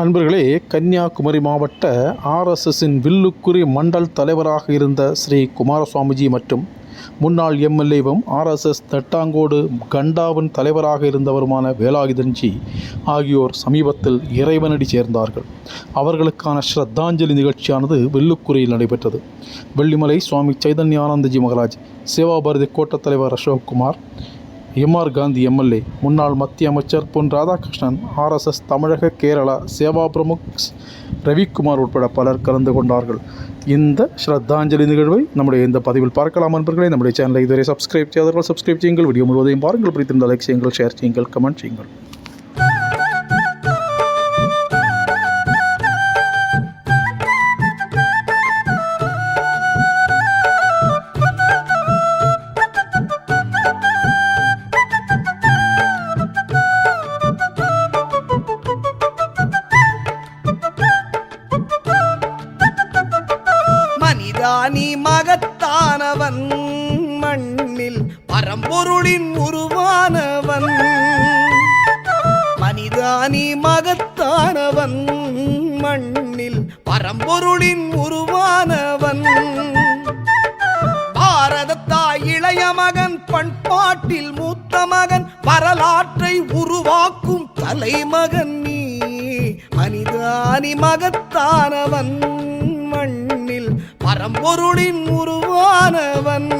அன்பர்களே கன்னியாகுமரி மாவட்ட ஆர்எஸ்எஸின் வில்லுக்குறி மண்டல் தலைவராக இருந்த ஸ்ரீ குமாரசுவாமிஜி மற்றும் முன்னாள் எம்எல்ஏவும் ஆர்எஸ்எஸ் தட்டாங்கோடு கண்டாவின் தலைவராக இருந்தவருமான வேலாயுதன்ஜி ஆகியோர் சமீபத்தில் இறைவனடி சேர்ந்தார்கள். அவர்களுக்கான ஸ்ரத்தாஞ்சலி நிகழ்ச்சியானது வில்லுக்குரியில் நடைபெற்றது. வெள்ளிமலை சுவாமி சைதன்யானந்தஜி மகராஜ் சேவாபாரதி கோட்டத் தலைவர் அசோக்குமார் எம்ஆர் காந்தி எம்எல்ஏ முன்னாள் மத்திய அமைச்சர் பொன் ராதாகிருஷ்ணன் ஆர்எஸ்எஸ் தமிழக கேரளா சேவா பிரமுக் ரவிக்குமார் உட்பட பலர் கலந்து கொண்டார்கள். இந்த ஸ்ரத்தாஞ்சலி நிகழ்வை நம்முடைய இந்த பதிவில் பார்க்கலாம் நண்பர்களே நம்முடைய சேனலை இதுவரை சப்ஸ்கிரைப் செய்தவர்கள் சப்ஸ்கிரைப் செய்யுங்கள். வீடியோ முழுவதையும் பாருங்கள். பிடித்திருந்த லைக் செய்யுங்கள் ஷேர் செய்யுங்கள் கமெண்ட் செய்யுங்கள். ஞானி மகத்தானவன். மண்ணில் பரம்பொருளின் உருவானவன். மனிதானி மகத்தானவன். மண்ணில் பரம்பொருளின் உருவானவன். பாரதத்தாய் இளைய மகன் பண்பாட்டில் மூத்த மகன் வரலாற்றை உருவாக்கும் தலைமகன் நீ. மனிதானி மகத்தானவன். பரம்பொருளின் உருவானவன்.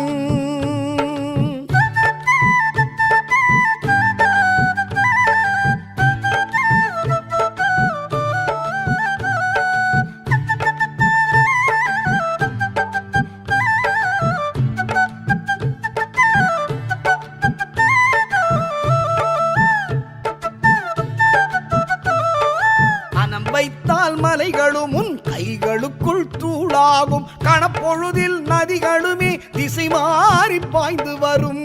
மனம் வைத்தால் மலைகளும் உன் கைகளுக்கு தூளாகும் கணப்பொழுதில் நதிகளுமே திசை மாறி பாய்ந்து வரும்.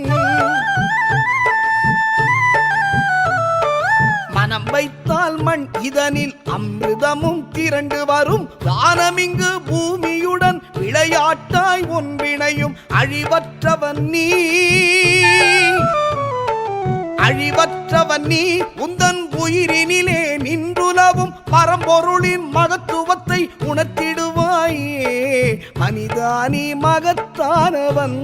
மனம் வைத்தால் மண் இதனில் அமிர்தமும் திரண்டு வரும். தானமிங்கு பூமியுடன் விளையாட்டாய் ஒன்றிணையும் அழிவற்றவன் நீ. அழிவற்றவன் நீ உந்தன் உயிரினிலே நின்றுலவும் பரம்பொருளின் மகத்துவத்தை உணர்த்திடுவாயே அனிதானி மகத்தானவன்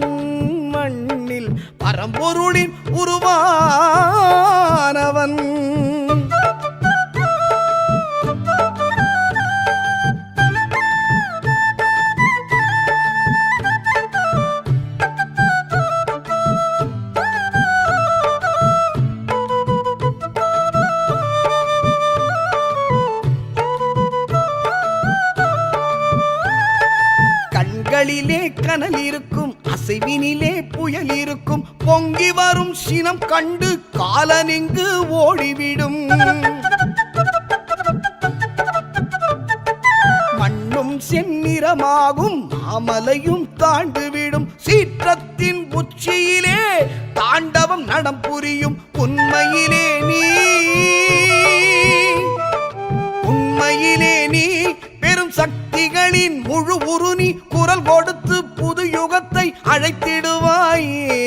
மண்ணில் பரம்பொருளின் உருவானவன். கண்களிலே கனல் இருக்கும் அசைவினிலே புயல் இருக்கும். பொங்கி வரும் சினம் கண்டு காலனிங்கு ஓடிவிடும். மண்ணும் செந்நிறமாகும் மாமலையும் தாண்டுவிடும். சீற்றத்தின் உச்சியிலே தாண்டவம் நடம் புரியும். உண்மையிலே நீ பெரும் முழு உருணி குரல் கொடுத்து புது யுகத்தை அழைத்திடுவாயே.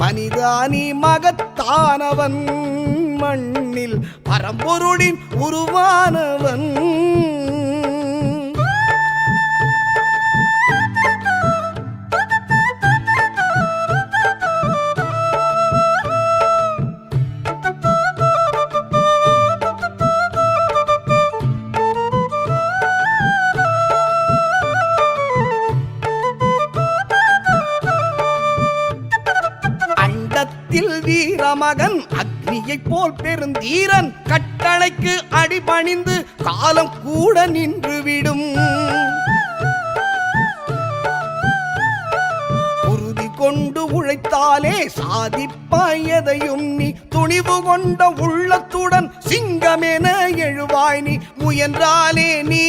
மனிதானி மகத்தானவன் மண்ணில் பரம்பொருளின் உருவானவன் வீரமகன் அக்னியைப் போல் பெருந்தீரன் கட்டளைக்கு அடிபணிந்து காலம் கூட நின்றுவிடும். கொண்டு உழைத்தாலே சாதிப்பாய் எதையும் நீ துணிவு கொண்ட உள்ளத்துடன் சிங்கமென எழுவாய் நீ. முயன்றாலே நீ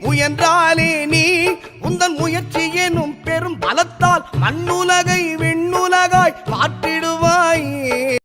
முயன்றாலே நீ உந்தன் முயற்சி అన్నులగై